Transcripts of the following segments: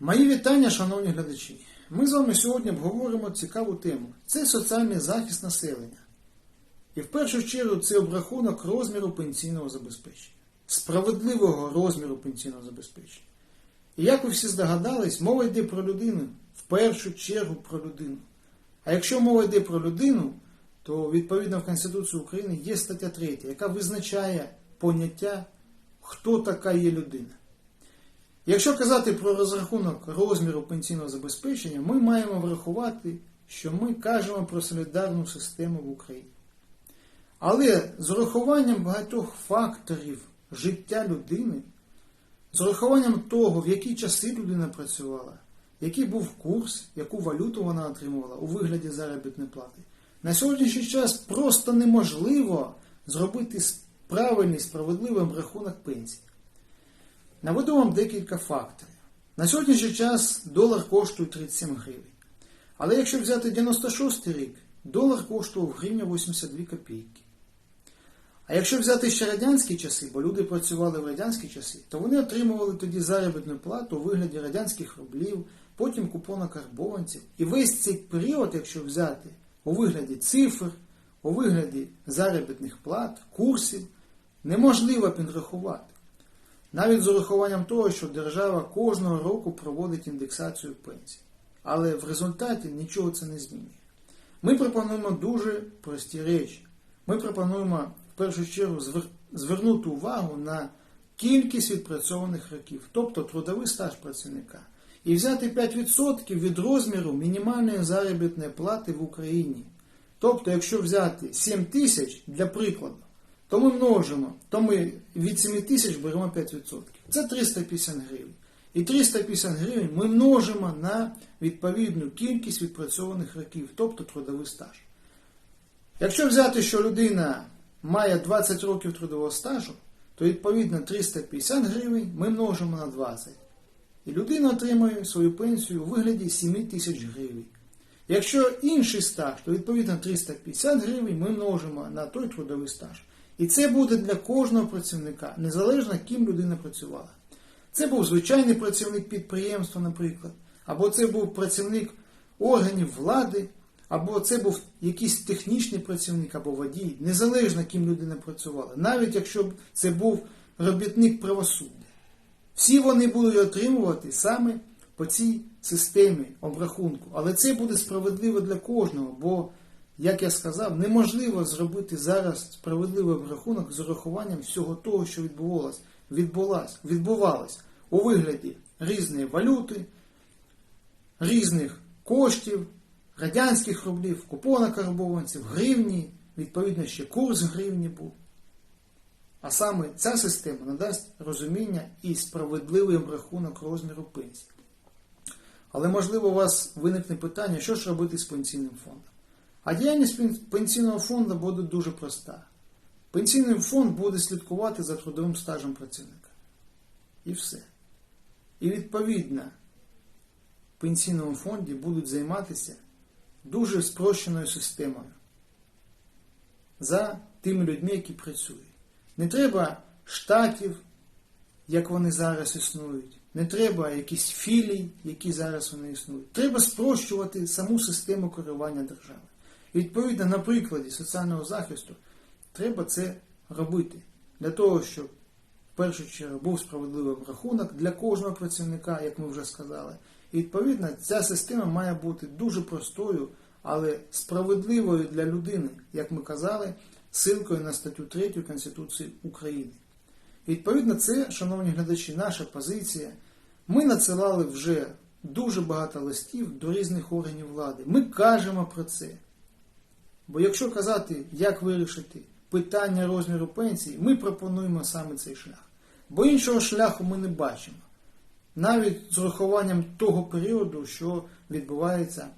Мої вітання, шановні глядачі. Ми з вами сьогодні обговоримо цікаву тему. Це соціальний захист населення. І в першу чергу це обрахунок розміру пенсійного забезпечення, справедливого розміру пенсійного забезпечення. І як ви всі здогадались, мова йде про людину, в першу чергу про людину. А якщо мова йде про людину, то відповідно в Конституції України є стаття 3, яка визначає поняття, хто така є людина. Якщо казати про розрахунок розміру пенсійного забезпечення, ми маємо врахувати, що ми кажемо про солідарну систему в Україні. Але з урахуванням багатьох факторів життя людини, з урахуванням того, в які часи людина працювала, який був курс, яку валюту вона отримувала у вигляді заробітної плати, на сьогоднішній час просто неможливо зробити правильний справедливий рахунок пенсії. Наведу вам декілька факторів. На сьогоднішній час долар коштує 37 гривень. Але якщо взяти 96 рік, долар коштував гривня 82 копійки. А якщо взяти ще радянські часи, бо люди працювали в радянські часи, то вони отримували тоді заробітну плату у вигляді радянських рублів, потім купона карбованців. І весь цей період, якщо взяти у вигляді цифр, у вигляді заробітних плат, курсів, неможливо підрахувати. Навіть з урахуванням того, що держава кожного року проводить індексацію пенсій. Але в результаті нічого це не змінює. Ми пропонуємо дуже прості речі. Ми пропонуємо в першу чергу звернути увагу на кількість відпрацьованих років, тобто трудовий стаж працівника, і взяти 5% від розміру мінімальної заробітної плати в Україні. Тобто, якщо взяти 7 тисяч для прикладу, то ми множимо, то ми від 7 тисяч беремо 5%. Це 350 гривень. І 350 гривень ми множимо на відповідну кількість відпрацьованих років, тобто трудовий стаж. Якщо взяти, що людина має 20 років трудового стажу, то відповідно 350 гривень ми множимо на 20. І людина отримує свою пенсію у вигляді 7 тисяч гривень. Якщо інший стаж, то відповідно 350 гривень ми множимо на той трудовий стаж. І це буде для кожного працівника, незалежно ким людина працювала. Це був звичайний працівник підприємства, наприклад, або це був працівник органів влади, або це був якийсь технічний працівник або водій, незалежно ким людина працювала, навіть якщо б це був робітник правосуддя. Всі вони будуть отримувати саме по цій системі обрахунку. Але це буде справедливо для кожного, бо як я сказав, неможливо зробити зараз справедливий обрахунок з урахуванням всього того, що відбувалось, відбувалось у вигляді різної валюти, різних коштів, радянських рублів, купона карбованців, гривні, відповідно ще курс гривні був. А саме ця система надасть розуміння і справедливий обрахунок розміру пенсії. Але можливо у вас виникне питання, що ж робити з пенсійним фондом. А діяльність пенсійного фонду буде дуже проста. Пенсійний фонд буде слідкувати за трудовим стажем працівника. І все. І відповідно в пенсійному фонді будуть займатися дуже спрощеною системою за тими людьми, які працюють. Не треба штатів, як вони зараз існують. Не треба якісь філій, які зараз вони існують. Треба спрощувати саму систему керування держави. Відповідно на прикладі соціального захисту треба це робити для того, щоб в першу чергу був справедливий рахунок для кожного працівника, як ми вже сказали. І відповідно ця система має бути дуже простою, але справедливою для людини, як ми казали, силкою на статтю 3 Конституції України. І відповідно, це, шановні глядачі, наша позиція. Ми надсилали вже дуже багато листів до різних органів влади. Ми кажемо про це. Бо якщо казати, як вирішити питання розміру пенсії, ми пропонуємо саме цей шлях. Бо іншого шляху ми не бачимо. Навіть з урахуванням того періоду, що відбувається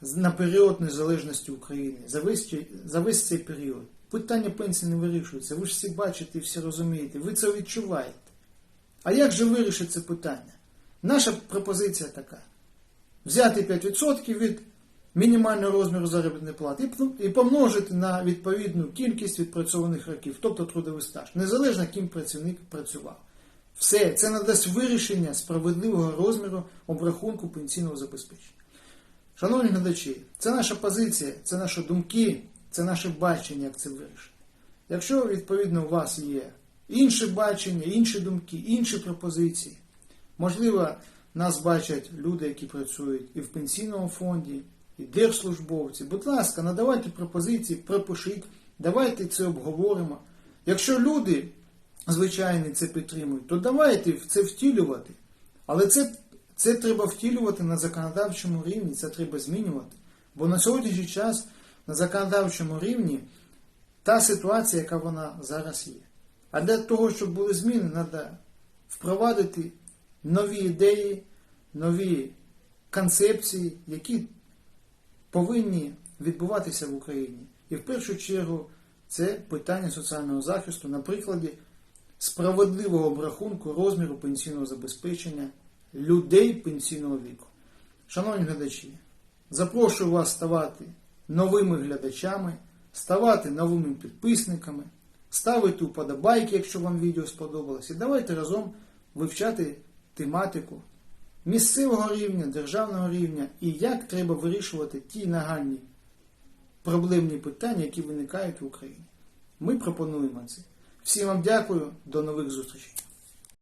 на період незалежності України, за весь, за весь цей період. Питання пенсії не вирішується. Ви ж всі бачите, всі розумієте, ви це відчуваєте. А як же вирішити це питання? Наша пропозиція така: взяти 5% від мінімального розміру заробітної плати і помножити на відповідну кількість відпрацьованих років, тобто трудовий стаж, незалежно ким працівник працював. Все, це надасть вирішення справедливого розміру обрахунку пенсійного забезпечення. Шановні глядачі, це наша позиція, це наші думки, це наше бачення, як це вирішити. Якщо, відповідно, у вас є інші бачення, інші думки, інші пропозиції, можливо, нас бачать люди, які працюють і в пенсійному фонді, і держслужбовці. Будь ласка, надавайте пропозиції, пропишіть, давайте це обговоримо. Якщо люди, звичайно, це підтримують, то давайте це втілювати. Але це, це треба втілювати на законодавчому рівні, це треба змінювати. Бо на сьогоднішній час на законодавчому рівні та ситуація, яка вона зараз є. А для того, щоб були зміни, треба впровадити нові ідеї, нові концепції, які повинні відбуватися в Україні. І в першу чергу це питання соціального захисту на прикладі справедливого обрахунку розміру пенсійного забезпечення людей пенсійного віку. Шановні глядачі, запрошую вас ставати новими глядачами, ставати новими підписниками, ставити уподобайки, якщо вам відео сподобалось, і давайте разом вивчати тематику місцевого рівня, державного рівня і як треба вирішувати ті нагальні проблемні питання, які виникають в Україні. Ми пропонуємо це. Всім вам дякую, до нових зустрічей.